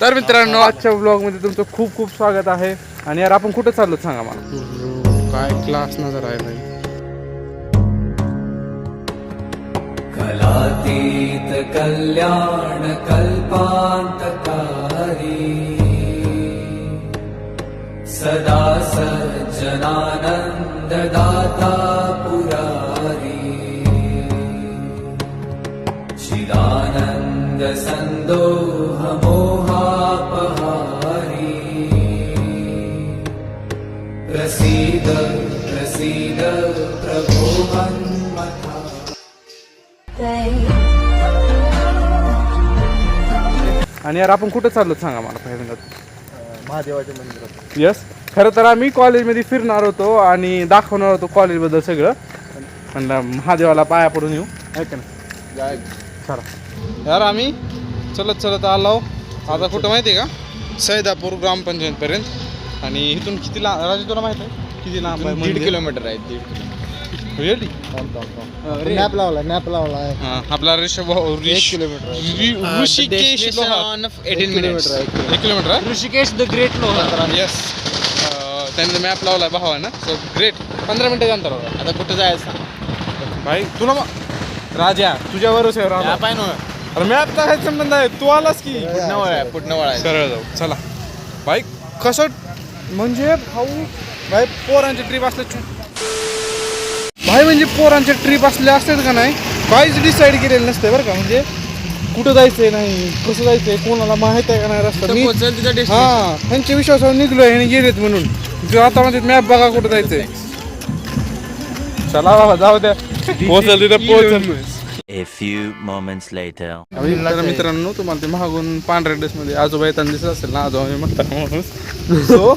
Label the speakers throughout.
Speaker 1: तर मित्रांनो आजच्या ब्लॉगमध्ये तुमचं खूप खूप स्वागत आहे. आणि यार आपण कुठं चाललो सांगा मला. काय क्लास नजर आहे भाई.
Speaker 2: कलातीत कल्याण कल्पान्तकारी सदा सज्जनानन्ददाता पुरारी. चिदानन्द सन्दोह प्रसीद प्रसीद प्रभो मन्मथा।
Speaker 1: आणि यार आपण कुठं चाललो सांगा मला पहिल्यांदा
Speaker 3: महादेवाच्या मंदिरात.
Speaker 1: यस खरं तर आम्ही कॉलेजमध्ये फिरणार होतो आणि दाखवणार होतो कॉलेजबद्दल सगळं. म्हणलं महादेवाला पाया पडून येऊ. ऐक ना
Speaker 3: जाय.
Speaker 1: चला. यार आम्ही चलत चलत आलो. आता कुठं माहिती आहे का? सैदापूर ग्रामपंचायतपर्यंत. आणि इथून किती लांब राजू तुला माहिती आहे? किती लांब आहे
Speaker 3: दीड
Speaker 1: मंदिर?
Speaker 3: किलोमीटर आहे दीड किलोमीटर.
Speaker 1: Really?
Speaker 3: नॅप लावला नॅप लावला आहे
Speaker 1: हा, आपला ऋषभ
Speaker 3: किलोमीटर आहे.
Speaker 1: ऋ- ऋषिकेश लोहार.
Speaker 3: एक किलोमीटर आहे एक किलोमीटर.
Speaker 1: एक किलोमीटर आहे
Speaker 4: Rishikesh the great Lohar.
Speaker 1: Yes त्यांनी मॅप लावलाय भावानं. सो ग्रेट पंधरा मिनिटं अंतरावर
Speaker 3: आता कुठं जायचं
Speaker 1: भाई तुला मग राजा तुझ्यावरच आहे राजा
Speaker 3: पाय
Speaker 1: अरे मॅप काय संबंध आहे. तू आलास की?
Speaker 3: पुढनं वळ आहे पुढनं वळ. आहे
Speaker 1: सरळ जाऊ. चला. भाई कसं म्हणजे भाऊ भाई पोरांची ट्रिप असल्या भाई म्हणजे पोरांच्या ट्रिप असल्या असतात का नाही? काहीच डिसाईड केलेलं नसते बरं का. म्हणजे कुठं जायचंय नाही कसं जायचंय कोणाला माहीत आहे का नाही रस्ता? मी
Speaker 3: तिथं
Speaker 1: हा त्यांच्या विश्वासावर निघलोय आणि गेलेत म्हणून. जो आता म्हणजे मॅप बघा कुठं जायचंय. चला बाबा जाऊ द्या. पोहोचल तिथं पोहोचल.
Speaker 5: A few moments later.
Speaker 1: तर मित्रांनो तुम्हाला ते मागून पांढऱ्या ड्रेस मध्ये आजोबा येताना दिसत असेल ना आजोबा म्हणता माणूस सो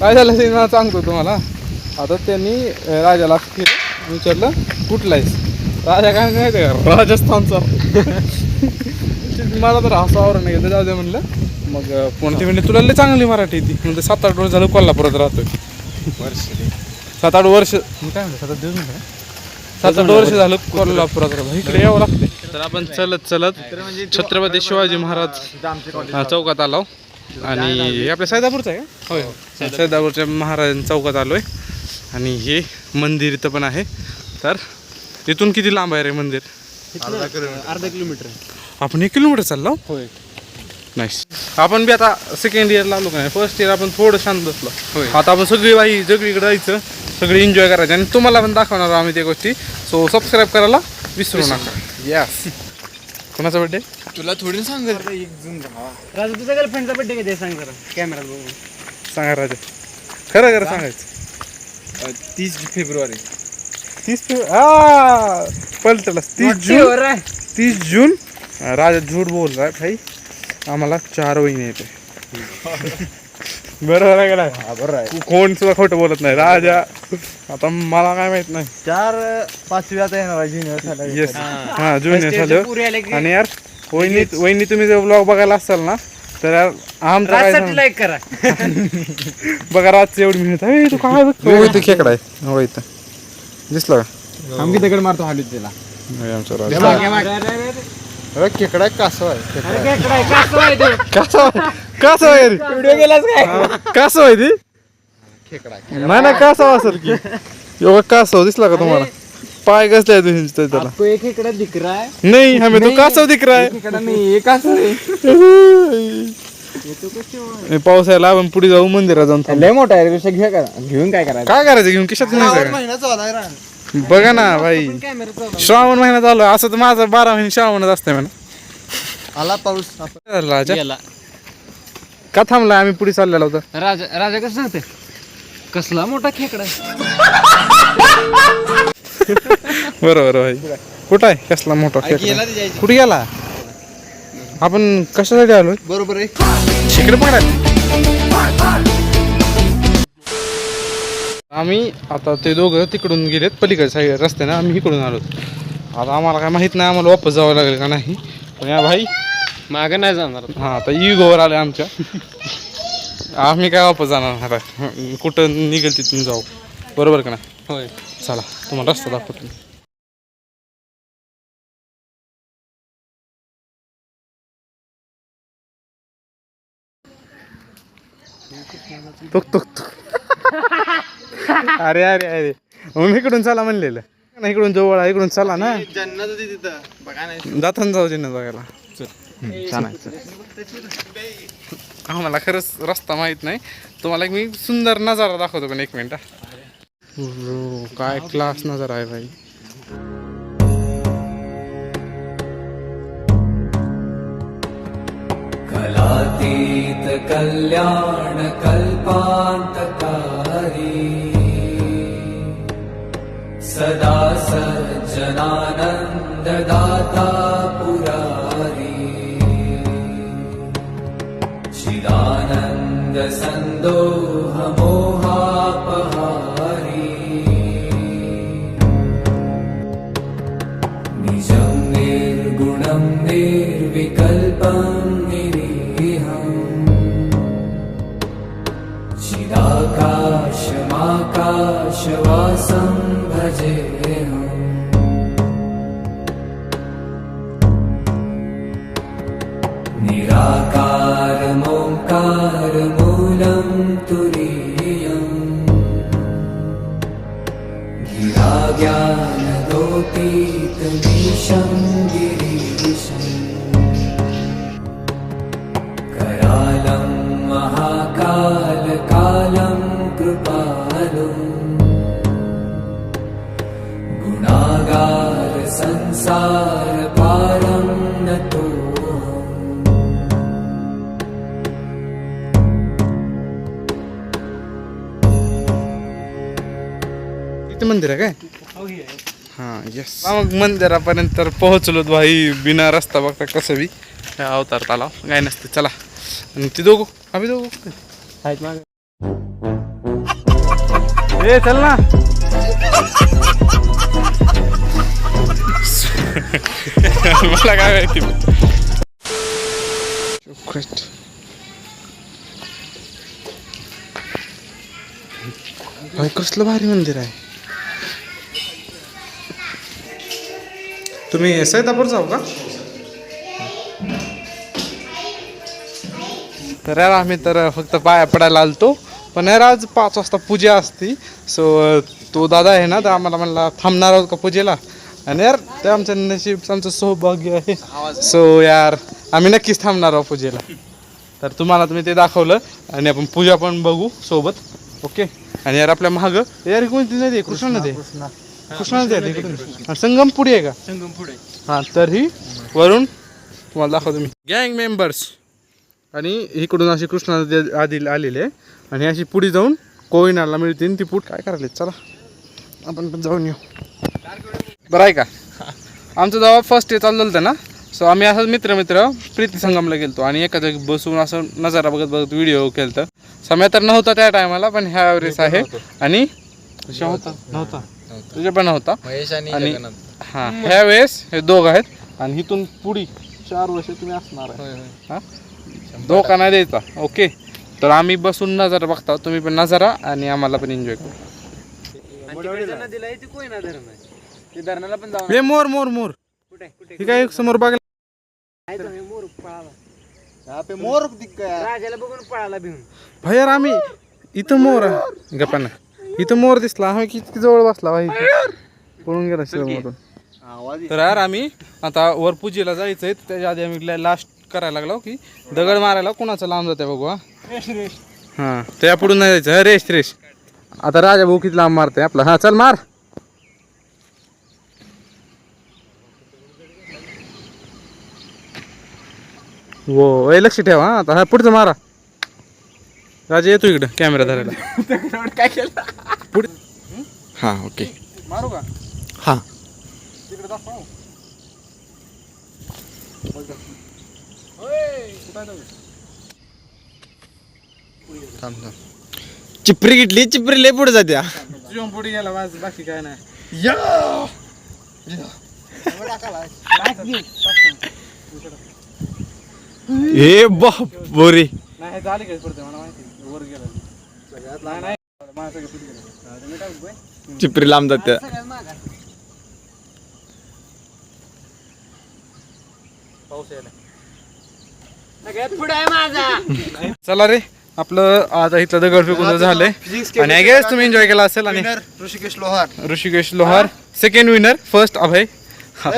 Speaker 1: काय झालं ते मला सांगतो तुम्हाला. आता त्यांनी राजाला केलं. विचारलं कुठला आहेस? राजा काय माहिती का? राजस्थानचा. मला तर हसावर नाही घेतलं जाऊ दे म्हणलं. मग अं, पुन्हा ते म्हणले तुला लय चांगली मराठी येते. म्हणजे सात आठ वर्ष झालं कोल्हापुरात राहतोय. सात आठ वर्ष. मी काय म्हणतो सात आठ दिवस म्हणतो ना? सात आठ वर्ष झालं कोल्हापुरात राहतो. इकडे यावं लागते तर आपण चलत चलत छत्रपती शिवाजी महाराज हा, चौकात आलो. आणि हे आपल्या सैदापूरचं आहे होय सैदापूरच्या महाराज चौकात आलोय. आणि हे मंदिर इथं पण आहे. तर इथून किती लांब आहे रे मंदिर?
Speaker 4: अर्धा किलोमीटर.
Speaker 1: आपण एक किलोमीटर चाललो.
Speaker 4: होय.
Speaker 1: नाईस आपण बी आता सेकंड इयरला आलो का नाही? फर्स्ट इयर आपण थोडं शांत बसलो. आता आपण सगळी बाई सगळीकडे जायचं सगळे एन्जॉय करायचे. आणि तुम्हाला पण दाखवणार आम्ही त्या गोष्टी. सो सबस्क्राईब करायला विसरू नका. यस कोणाचा बड्डे
Speaker 3: तुला थोडी सांग
Speaker 4: राजू तुझ्या गर्लफ्रेंडचा बड्डे कधी आहे? सांग जरा. कॅमेरात बघून.
Speaker 1: सांगा राजा. खरं खरं सांगायचं.
Speaker 3: तीस फेब्रुवारी.
Speaker 1: तीस फेब आ पलटलास तीस जून. तीस जून राजा झूट बोल रहा है भाई. आम्हाला चार वहिनी येते बरोबर आहे का नाही?
Speaker 3: आहे.
Speaker 1: कोण सुद्धा खोटं बोलत नाही. राजा. आता मला काय माहीत नाही.
Speaker 3: चार येणार आहे junior झाला.
Speaker 1: येस हा. झालं.
Speaker 4: की
Speaker 1: आणि यार वहिनी वहिनी तुम्ही जर ब्लॉग बघायला असाल ना तर यार आमचं काय?
Speaker 4: लाईक करा.
Speaker 1: बघा रातची एवढी मिळत आहे. तू काय बघतो इथं खेकडा आहे. हो इथं. दिसला का?
Speaker 3: आम्ही दगड मारतो हालीत त्याला
Speaker 1: नाही,
Speaker 4: अरे,
Speaker 3: केकडा कासव आहे
Speaker 4: कासव आहे तो.
Speaker 1: कसं कसं आहे रे?
Speaker 4: व्हिडिओ गेलाच काय?
Speaker 1: कसं आहे ती?
Speaker 3: खेकडा
Speaker 1: नाही नाही कासव असेल की. एवढा कासव दिसला का तुम्हाला? पाय कसले तुम्ही त्याला.
Speaker 4: आपको एक खेकडा दिख रहा है
Speaker 1: नाही हमें तो कासव दिख रहा है
Speaker 4: नाही एक असं आहे.
Speaker 1: हे पाऊस यायला आपण पुढे जाऊ मंदिरात जाऊन थांबू.
Speaker 4: लय मोठा आहे रे, घेऊन काय करा. घेऊन काय करायचं?
Speaker 1: काय करायचं? घेऊन किशात नाही?
Speaker 3: महिना.
Speaker 1: बघा ना भाई. श्रावण महिना चालू आहे. असं तर माझं बारा महिने श्रावणच असतंय म्हणा.
Speaker 3: आला पाऊस.
Speaker 1: राजा.
Speaker 4: गेला.
Speaker 1: का थांबला आम्ही पुढे चाललेलो होतो.
Speaker 4: राजा राजा कसं सांगते कसला मोठा खेकडा
Speaker 1: बरोबर भाई. कुठं आहे कसला मोठा खेकडा? कुठे गेला? आपण कशासाठी आलोय?
Speaker 3: बरोबर आहे.
Speaker 1: इकडे पकडायला. आम्ही आता ते दोघं तिकडून गेलेत पलीकडे साईड रस्त्याने आम्ही इकडून आलो. आता आम्हाला काय माहीत नाही आम्हाला वापस जावं लागेल का नाही. पण या भाई
Speaker 4: मागे नाही जाणार
Speaker 1: हा आता इगोवर आले आमच्या. आम्ही काय वापस जाणार आता. कुठं निघेल तिथून जाऊ. बरोबर का नाही?
Speaker 4: होय.
Speaker 1: चला तुम्हाला रस्ता दाखवतो. तुक तुक तुक अरे अरे अरे. म्हणून इकडून चला म्हणलेलं. ना इकडून जवळ आहे इकडून चला ना. जाताना जाऊ जिन्नत बघायला. छान आहे चल. आम्हाला खरंच रस्ता माहीत नाही. तुम्हाला एक मी सुंदर नजारा दाखवतो पण एक मिनिट काय क्लास नजारा आहे भाई.
Speaker 2: कलातीत कल्याण कल्पांतकारी. सदा सज्जनानन्ददाता पुरारी। चिदानन्द सन्दोहमोहापहारी निजं निर्गुणं निर्विकल्पं निरीहम् चिदाकाशमाकाशवासं भजेऽहम् निराकारमूलं तुलीयम् गीरा
Speaker 1: ज्ञानगोती मंदिर आहे काय? हा येस मग मंदिरापर्यंत तर पोहोचलो भाई बिना रस्ता बघता कसं बी. अवतार तलाव काय नसते चला. आणि ती दोघं आम्ही दोघं
Speaker 4: आहेत माग.
Speaker 1: ए चल ना. मला काय माहिती. कसलं भारी मंदिर आहे? तुम्ही सैतापूर जाऊ का? तर यार आम्ही तर फक्त पाया पडायला आलतो. पण यार आज पाच वाजता पूजा असती. सो तो दादा आहे ना तर आम्हाला म्हणला थांबणार आहोत का पूजेला? आणि यार ते आमचं नशीब आमचं सौभाग्य आहे. सो यार आम्ही नक्कीच थांबणार आहोत पूजेला. तर तुम्हाला तुम्ही ते दाखवलं. आणि आपण पूजा पण बघू सोबत. ओके आणि यार आपल्या मागं यार ही कोणती नदी आहे? कृष्णा नदी कृष्णा आहे संगम पुढे आहे का?
Speaker 4: संगम पुढे.
Speaker 1: हां तर ही वरून तुम्हाला दाखवतो मी. गँग मेंबर्स आणि इकडून अशी कृष्णा नदी आधी आलेली आहे. आणि अशी पुढे जाऊन कोयनाला मिळते आणि ती पुढ काय करायला चला. आपण पण जाऊन येऊ. बरं आहे का? आमचं जेव्हा फर्स्ट डे चाललं होतं ना सो आम्ही असं मित्र मित्र प्रीती संगमला गेलतो. आणि एका जागी बसून असं नजारा बघत बघत व्हिडिओ केलतं. समय तर नव्हता त्या टायमाला पण ह्या वेळेस आहे. आणि? नव्हता. तुझ्या पण नव्हता?
Speaker 3: महेश आणि.
Speaker 1: हां ह्या वेळेस हे दोघ आहेत आणि इथून पुढी चार वर्ष तुम्ही असणार आहे.
Speaker 3: होय, होय.
Speaker 1: हा? धोका नाही द्यायचा. ओके. तर आम्ही बसून नजारा बघता. तुम्ही पण नजारा आणि आम्हाला पण एन्जॉय करू.
Speaker 4: नदीला ती कोयना धरण? आहे ते धरणाला पण जाऊ
Speaker 1: हे मोर मोर मोर.
Speaker 4: कुठे कुठे?
Speaker 1: हे काय समोर बघायला
Speaker 4: आहे तो हे मोर पळाला
Speaker 3: यहाँ पे मोर दिख गया.
Speaker 4: राजाला बघून पळाला भिवून
Speaker 1: भैयार आम्ही इथं मोर आहे. गप्पा ना. इथं मोर दिसला. आम्ही किती जवळ बसला भाई पळून गेला शिवमधून
Speaker 3: आवाज
Speaker 1: तर यार आम्ही आता वर पूजेला जायचंय. त्याच्या आधी आम्ही लास्ट करायला लागलो की दगड मारायला कोणाचं लांब जाते बघू हा? हां. त्या पुढून नाही जायचं. रेश रेश आता राजा भाऊ किती लांब मारते आपला. हा चल मार. वो ए, लक्ष ठेवा हा. आता हा पुढचं मारा. राजा येतो इकडं कॅमेरा धरायला.
Speaker 3: काय केलं?
Speaker 1: पुढे. हा? ओके.
Speaker 4: मारू का?
Speaker 1: हा.
Speaker 4: तिकडे दाखव.
Speaker 3: चिपरी घेतली चिपरी लय पुढे जात्या.
Speaker 1: पुढे गेला माझं बाकी काय नाही.
Speaker 3: हे बाप बोरे
Speaker 1: नाही हे झाली काय पडते मला माहिती वर गेला. नाही नाही. माझं सगळं पुढे गेलं. मी काय बोलतोय?
Speaker 3: चिपरी लांब जात्या
Speaker 1: पाऊस यायला.
Speaker 4: सगळ्यात पुढे आहे माझा.
Speaker 1: चला रे आपलं आता इथलं दगड फेकून झालंय आणि आय गेस तुम्ही एन्जॉय केला असेल आणि
Speaker 3: Rishikesh Lohar
Speaker 1: Rishikesh Lohar second winner first Abhay.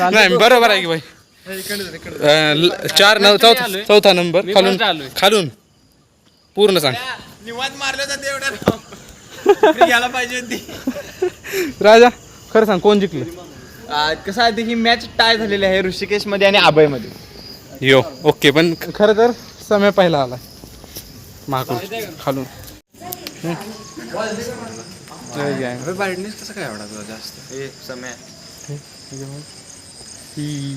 Speaker 1: नाही बरोबर आहे की भाई. अं, चार नऊ चौथा चौथा नंबर. खालून. खालून. पूर्ण सांग.
Speaker 3: निवांत मारलं जाते एवढ्या घ्यायला पाहिजे होती.
Speaker 1: राजा खरं सांग कोण जिंकलं?
Speaker 3: कसं आहे ते ही मॅच टाय झालेली आहे ऋषिकेशमध्ये आणि आबयमध्ये
Speaker 1: यो ओके पण खरं तर समय पहिला आला. महाकडून खालून. हम्म. जय.
Speaker 3: बायडनेस कसं काय एवढा तुला जास्त? हे समय.
Speaker 1: ही.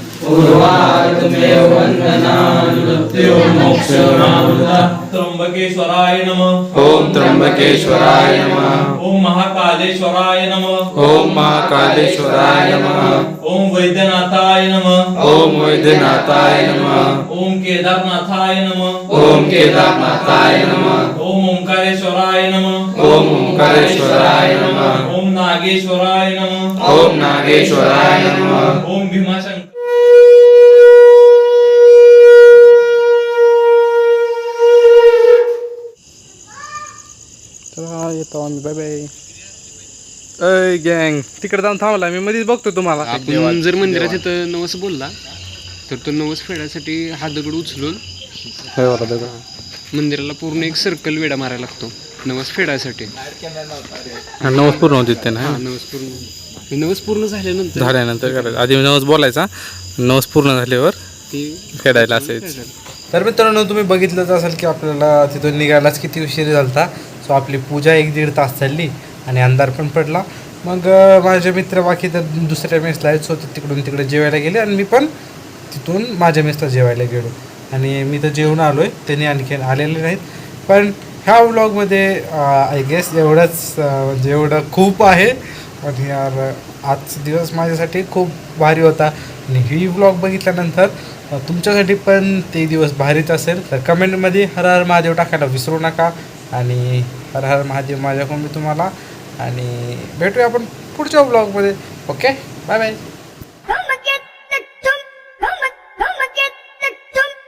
Speaker 6: त्र्यंबकेश्वराय नमः
Speaker 1: ओम त्र्यंबकेश्वराय नमः
Speaker 6: ओम महाकालेश्वराय नमः
Speaker 1: ओम महाकालेश्वराय नमः
Speaker 6: ओम वैद्यनाथाय नमः
Speaker 1: ओम वैद्यनाथाय नमः
Speaker 6: ओम केदारनाथाय नमः
Speaker 1: ओम केदारनाथाय नमः
Speaker 6: ओम ओंकारेश्वराय नमः
Speaker 1: ओम ओंकारेश्वराय नमः
Speaker 6: ओम नागेश्वराय नमः
Speaker 1: ओम नागेश्वराय नमः
Speaker 6: ओम भीमाशंकर
Speaker 1: चला येतो आम्ही बाय बाय. अय गँग तिकडे जाऊन थांबला मी मध्येच बघतो तुम्हाला.
Speaker 4: आपण जर मंदिरात इथं नवस बोलला तर तो नवस फेडायसाठी हा दगड उचलून मंदिराला पूर्ण एक सर्कल वेडा मारायला लागतो नवस फेडायसाठी.
Speaker 1: नवस पूर्ण होते ते ना
Speaker 4: हा नवस पूर्ण. नवस पूर्ण झाल्यानंतर
Speaker 1: झाल्यानंतर करायचं आधी नवस बोलायचा नवस पूर्ण झाल्यावर
Speaker 4: ते
Speaker 1: फेडायला असायचं. तर मित्रांनो तुम्ही बघितलंच असेल की आपल्याला तिथून निघायलाच किती उशीर झालता. सो आपली पूजा एक दीड तास चालली आणि अंधार पण पडला. मग माझे मित्र बाकी तर दुसऱ्या मेसला आहेत सो तिकडून तिकडे जेवायला गेले आणि मी पण तिथून माझ्या मेसला जेवायला गेलो. आणि मी तर जेवण आलो आहे त्यांनी आणखीन आलेले नाहीत. पण ह्या व्लॉगमध्ये आय गेस एवढंच म्हणजे एवढं खूप आहे. आणि यार आजचा दिवस माझ्यासाठी खूप भारी होता. आणि ही व्लॉग बघितल्यानंतर तुमच्यासाठी पण ते दिवस भारीच असेल. तर कमेंटमध्ये हर हर महादेव टाकायला विसरू नका. आणि हर हर महादेव माझ्याकडून मी तुम्हाला आणि भेटूया आपण पुढच्या ब्लॉगमध्ये ओके बाय बाय